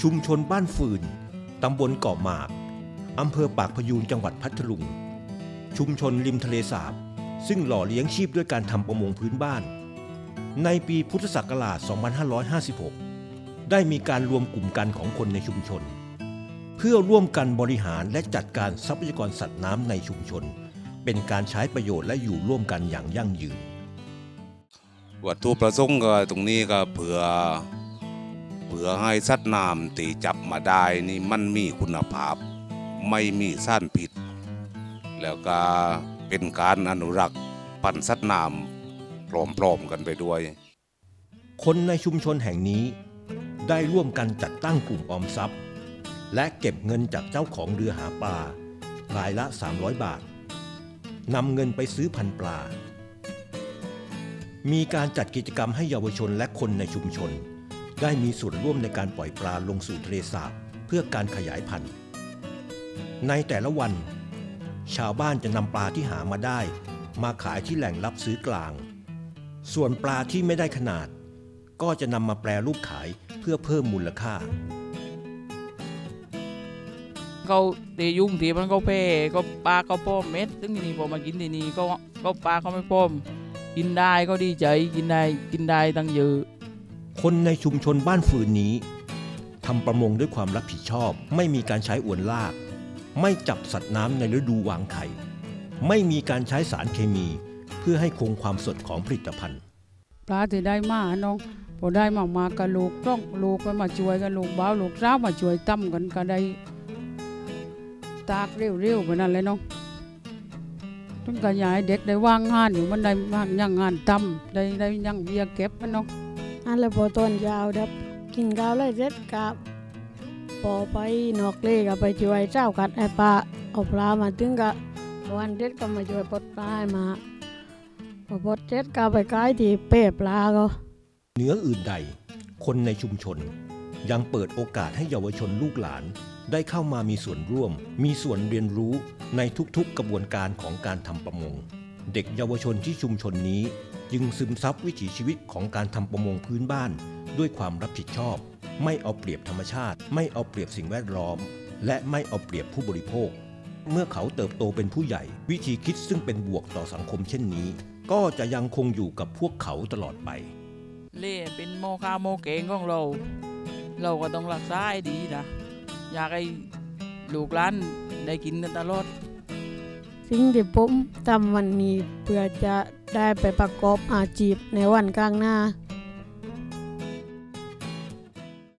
ชุมชนบ้านฟืน ตำบลเกาะหมาก อำเภอปากพยูนจังหวัดพัทลุง ชุมชนริมทะเลสาบ ซึ่งหล่อเลี้ยงชีพด้วยการทำประมงพื้นบ้าน ในปีพุทธศักราช 2556 ได้มีการรวมกลุ่มกันของคนในชุมชน เพื่อร่วมกันบริหารและจัดการทรัพยากรสัตว์น้ำในชุมชน เป็นการใช้ประโยชน์และอยู่ร่วมกันอย่างยั่งยืน วัตถุประสงค์ก็ตรงนี้ก็เผื่อ เผื่อให้สัตว์น้ำตีจับมาได้นี่มันมีคุณภาพ ไม่มีสารพิษ แล้วก็เป็นการอนุรักษ์ปันสัตว์น้ำพร้อมๆกันไปด้วย คนในชุมชนแห่งนี้ได้ร่วมกันจัดตั้งกลุ่มออมทรัพย์ และเก็บเงินจากเจ้าของเรือหาปลารายละ 300 บาทนำเงินไปซื้อพันปลา มีการจัดกิจกรรมให้เยาวชนและคนในชุมชน ได้มีส่วนร่วมในการปล่อยปลาลงสู่ทะเลสาบเพื่อการขยายพันธุ์ ในแต่ละวัน ชาวบ้านจะนำปลาที่หามาได้ มาขายที่แหล่งรับซื้อกลาง ส่วนปลาที่ไม่ได้ขนาด ก็จะนำมาแปรรูปขายเพื่อเพิ่มมูลค่าเขาเตยุ่งทีมันก็เพ่ก็ปลาก็ป้อมเม็ดซึ่งทีนี้พอมากินทีนี้ก็ก็ปลาเขาไม่ป้อมกินได้ก็ดีใจกินได้กินได้ตั้งเยอะ คนในชุมชนบ้านฟืนนี้ทำประมงด้วยความรับผิดชอบ ไม่มีการใช้อวนลาก ไม่จับสัตว์น้ำในฤดูวางไข่ ไม่มีการใช้สารเคมี เพื่อให้คงความสดของผลิตภัณฑ์ ปลาที่ได้มาน้องพอได้มากมากับลูกต้องลูกก็มาช่วยกันลูกบ้าวลูกสาวมาช่วยตั้มกันก็ได้ ตากเร็วๆไปนั่นเลยน้องต้องกระยายเด็กได้ว่างงานอยู่มันได้ว่างยังงานตั้มได้ได้ยังเบียเก็บมันน้อง อันแล้วพอตอนยาวดับกินข้าวเลยเสร็จกับพอไปนอกเล่ก็ไปช่วยเจ้ากัดไอ้ปลาเอาปลามาถึงก็วันเด็ดก็มาช่วยปลดปลามาพอปลดเสร็จก็ไปขายที่เป้ปลาก็เหนืออื่นใด คนในชุมชน ยังเปิดโอกาสให้เยาวชนลูกหลาน ได้เข้ามามีส่วนร่วม มีส่วนเรียนรู้ในทุกๆกระบวนการของการทำประมง เด็กเยาวชนที่ชุมชนนี้ จึงซึมซับวิถีชีวิตของการทำประมงพื้นบ้าน ด้วยความรับผิดชอบ ไม่เอาเปรียบธรรมชาติ ไม่เอาเปรียบสิ่งแวดล้อม และไม่เอาเปรียบผู้บริโภค เมื่อเขาเติบโตเป็นผู้ใหญ่ วิธีคิดซึ่งเป็นบวกต่อสังคมเช่นนี้ ก็จะยังคงอยู่กับพวกเขาตลอดไป เล่เป็นโมคาโมเกงของเรา เราก็ต้องรักษาให้ดีนะอยากให้ลูกหลานได้กินกันตลอด สิ่งที่ผมทำวันนี้เพื่อจะได้ไปประกอบอาชีพในวันข้างหน้า